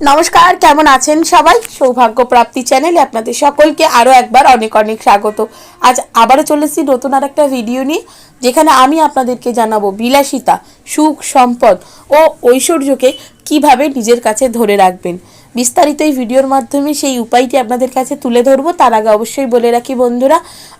নমস্কার, কেমন আছেন সবাই? সৌভাগ্য প্রাপ্তি চ্যানেলে আপনাদের সকলকে আরও একবার অনেক অনেক স্বাগত। আজ আবারও চলেছি নতুন আর একটা ভিডিও নিয়ে, যেখানে আমি আপনাদেরকে জানাব বিলাসিতা, সুখ, সম্পদ ও ঐশ্বর্যকে কীভাবে নিজের কাছে ধরে রাখবেন। বিস্তারিত এই ভিডিওর মাধ্যমে সেই উপায়টি আপনাদের কাছে তুলে ধরবো। তার আগে অবশ্যই বলে রাখি বন্ধুরা,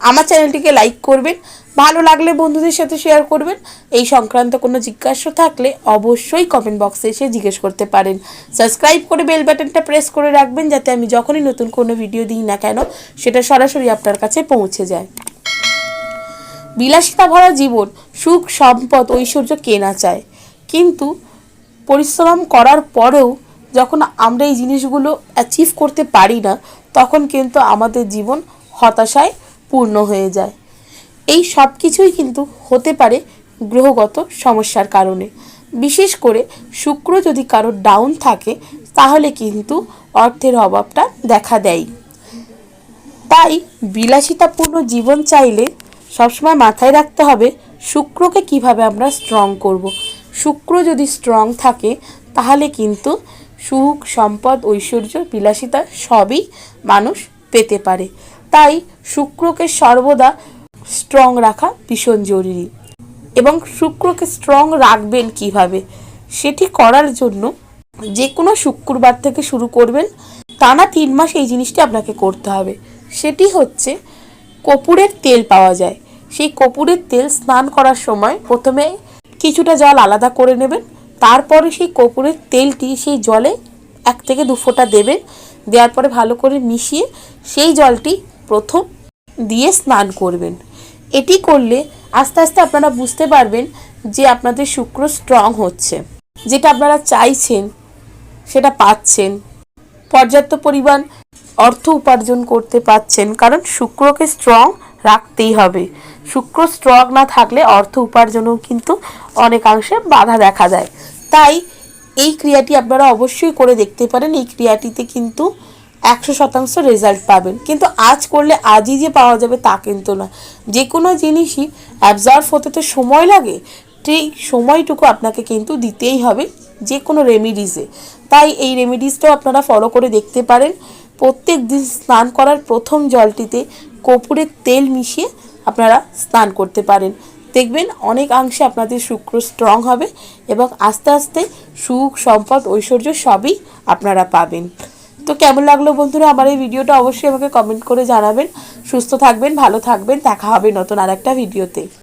আমার চ্যানেলটিকে লাইক করবেন, ভালো লাগলে বন্ধুদের সাথে শেয়ার করবেন। এই সংক্রান্ত কোনো জিজ্ঞাসা থাকলে অবশ্যই কমেন্ট বক্সে এসে জিজ্ঞেস করতে পারেন। সাবস্ক্রাইব করে বেল বাটনটা প্রেস করে রাখবেন, যাতে আমি যখনই নতুন কোনো ভিডিও দিই না কেন, সেটা সরাসরি আপনার কাছে পৌঁছে যায়। বিলাসিতা ভরা জীবন, সুখ, সম্পদ, ঐশ্বর্য কেনা চায়? কিন্তু পরিশ্রম করার পরেও যখন আমরা এই জিনিসগুলো অ্যাচিভ করতে পারি না, তখন কিন্তু আমাদের জীবন হতাশায় পূর্ণ হয়ে যায়। এই সব কিছুই কিন্তু হতে পারে গ্রহগত সমস্যার কারণে। বিশেষ করে শুক্র যদি কারোর ডাউন থাকে, তাহলে কিন্তু অর্থের অভাবটা দেখা দেয়। তাই বিলাসিতাপূর্ণ জীবন চাইলে সবসময় মাথায় রাখতে হবে, শুক্রকে কীভাবে আমরা স্ট্রং করব। শুক্র যদি স্ট্রং থাকে, তাহলে কিন্তু সুখ, সম্পদ, ঐশ্বর্য, বিলাসিতা সবই মানুষ পেতে পারে। তাই শুক্রকে সর্বদা স্ট্রং রাখা ভীষণ জরুরি। এবং শুক্রকে স্ট্রং রাখবেন কীভাবে? সেটি করার জন্য যে কোনো শুক্রবার থেকে শুরু করবেন, টানা তিন মাস এই জিনিসটি আপনাকে করতে হবে। সেটি হচ্ছে কপুরের তেল পাওয়া যায়। সেই কপুরের তেল স্নান করার সময় প্রথমে কিছুটা জল আলাদা করে নেবেন তারপরে সেই কপুরের তেলটি সেই জলে এক থেকে দু ফোঁটা দেবেন দেওয়ার পরে ভালো করে মিশিয়ে সেই জলটি প্রথম দিয়ে স্নান করবেন। এটি করলে আস্তে আস্তে আপনারা বুঝতে পারবেন যে আপনাদের শুক্র স্ট্রং হচ্ছে। যেটা আপনারা চাইছেন, সেটা পাচ্ছেন। পর্যাপ্ত পরিমাণ অর্থ উপার্জন করতে পাচ্ছেন, কারণ শুক্রকে স্ট্রং রাখতেই হবে। শুক্র স্ট্রং না থাকলে অর্থ উপার্জনেও কিন্তু অনেকাংশে বাধা দেখা দেয়। তাই এই ক্রিয়াটি আপনারা অবশ্যই করে দেখতে পারেন। এই ক্রিয়াটিতে কিন্তু একশো শতাংশ রেজাল্ট পাবেন। কিন্তু আজ করলে আজই যে পাওয়া যাবে তা কিন্তু না যে কোনো জিনিসই অ্যাবজর্ভ হতে তো সময় লাগে ঠিক সময়টুকু আপনাকে কিন্তু দিতেই হবে যে কোনো রেমিডিসে তাই এই রেমিডিসটাও আপনারা ফলো করে দেখতে পারেন। প্রত্যেক দিন স্নান করার প্রথম জলটিতে কপুরের তেল মিশিয়ে আপনারা স্নান করতে পারেন। দেখবেন অনেকাংশে আপনাদের শুক্র স্ট্রং হবে এবং আস্তে আস্তে সুখ, সম্পদ, ঐশ্বর্য সবই আপনারা পাবেন। তো কেমন লাগল বন্ধুরা আমার এই ভিডিওটা অবশ্যই আমাকে কমেন্ট করে জানাবেন। সুস্থ থাকবেন, ভালো থাকবেন, দেখা হবে নতুন আর একটা ভিডিওতে